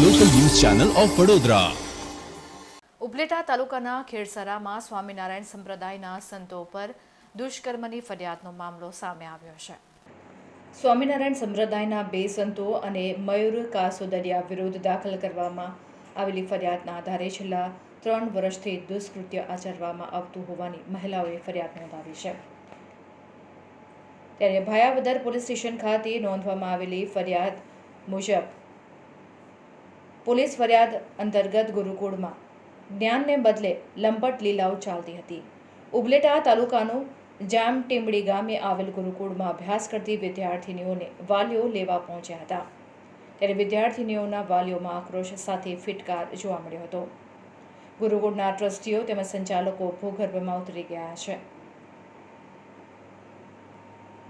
Channel of Vadodara. Upleta તાલુકાના ખેડસરામાં સ્વામિનારાયણ સંપ્રદાયના સંતો પર દુષ્કર્મની ફરિયાદનો મામલો સામે આવ્યો છે. સ્વામિનારાયણ સંપ્રદાયના બે સંતો અને મયુર કાસોદરિયા વિરુદ્ધ દાખલ કરવામાં આવેલી ફરિયાદના આધારે છેલ્લા ત્રણ વર્ષથી દુષ્કૃત્ય આચરવામાં આવતું હોવાની મહિલાઓએ ફરિયાદ નોંધાવી છે. ત્યારે ભાયાવદર પોલીસ સ્ટેશન ખાતે નોંધવામાં આવેલી ફરિયાદ મુજબ પોલીસ ફરિયાદ અંતર્ગત ગુરુકુળમાં. જ્ઞાનને બદલે લંપટ લીલાઓ ચાલતી હતી. ઉબલેટા તાલુકાનું જામ ટીમડી ગામે આવેલ ગુરુકુળમાં અભ્યાસ કરતી વિદ્યાર્થિનીઓને વાલીઓ લેવા પહોંચ્યા હતા. ત્યારે વિદ્યાર્થિનીઓના વાલીઓમાં આક્રોશ સાથે ફિટકાર જોવા મળ્યો હતો. ગુરુકુળના ટ્રસ્ટીઓ તેમજ સંચાલકો ભૂગર્ભમાં ઉતરી ગયા છે.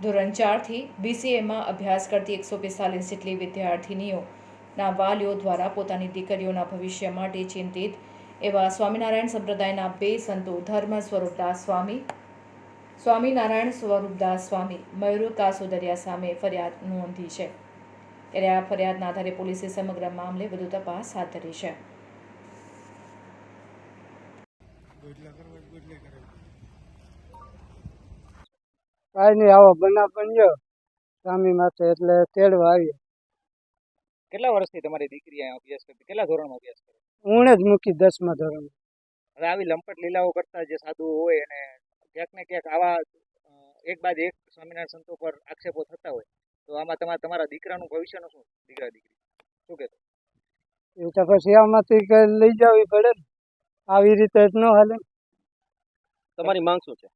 ધોરણ ચારથી બીસીએમાં અભ્યાસ કરતી એકસો પિસ્તાલીસ જેટલી વિદ્યાર્થિનીઓના વાલીઓ દ્વારા પોતાની દીકરીઓના ભવિષ્ય માટે ચિંતિત એવા સ્વામિનારાયણ સંપ્રદાયના બે સંતો ધર્મ સ્વરૂપદાસ સ્વામી, સ્વામિનારાયણ સ્વરૂપદાસ સ્વામી મયુર સામે ફરિયાદ નોંધી છે. ત્યારે આ ફરિયાદના આધારે પોલીસે સમગ્ર મામલે વધુ તપાસ હાથ ધરી છે. કાંઈ નહીં, આવો બનાવ બન્યો સ્વામી માથે એટલે તેડવા આવીએ. કેટલા વર્ષથી તમારી દીકરી અહીંયા અભ્યાસ કરતી? કેટલા ધોરણમાં અભ્યાસ કરે? હું જ મૂકી દસમા ધોરણ હવે આવી લંપટ લીલાઓ કરતા જે સાધુ હોય અને ક્યાંક ને ક્યાંક આવા એક બાદ એક સ્વામિનારાયણ સંતો પર આક્ષેપો થતા હોય તો આમાં તમારા તમારા દીકરાનું ભવિષ્યનું શું? દીકરા દીકરી. શું કહેતો એ તો પછી આમાંથી લઈ જવી પડે ને. આવી રીતે જ ન હાલે. તમારી માંગ શું છે?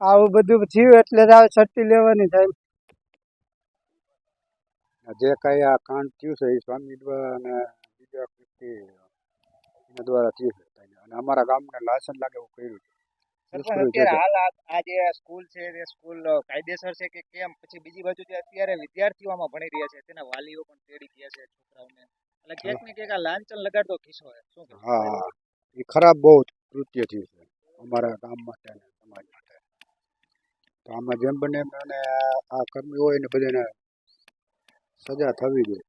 આવું બધું થયું એટલે જ આવે છઠ્ઠી લેવાની થાય. જે કાંઈ આ કાંડ થયું છે એ સ્વામી અને બીજા વ્યક્તિ એના દ્વારા થયું છે. અને અમારા ગામને લાયસન્સ લાગે એવું કર્યું છે. હાલ આ જે સ્કૂલ છે તે સ્કૂલ કાયદેસર છે કે કેમ? પછી બીજી બાજુ જે અત્યારે વિદ્યાર્થીઓમાં ભણી રહ્યા છે તેના વાલીઓ પણ તેડી ગયા છે છોકરાઓને. એટલે ક્યાંક ને ક્યાંક આ લાંચન લગાડતો કિસ્સો શું હા એ ખરાબ બહુ કૃત્ય થયું છે અમારા ગામ માટે અને સમાજ માટે. તો આમાં જેમ બને એમ અને આ કર્મી હોય ને બધાને સજા થવી જોઈએ.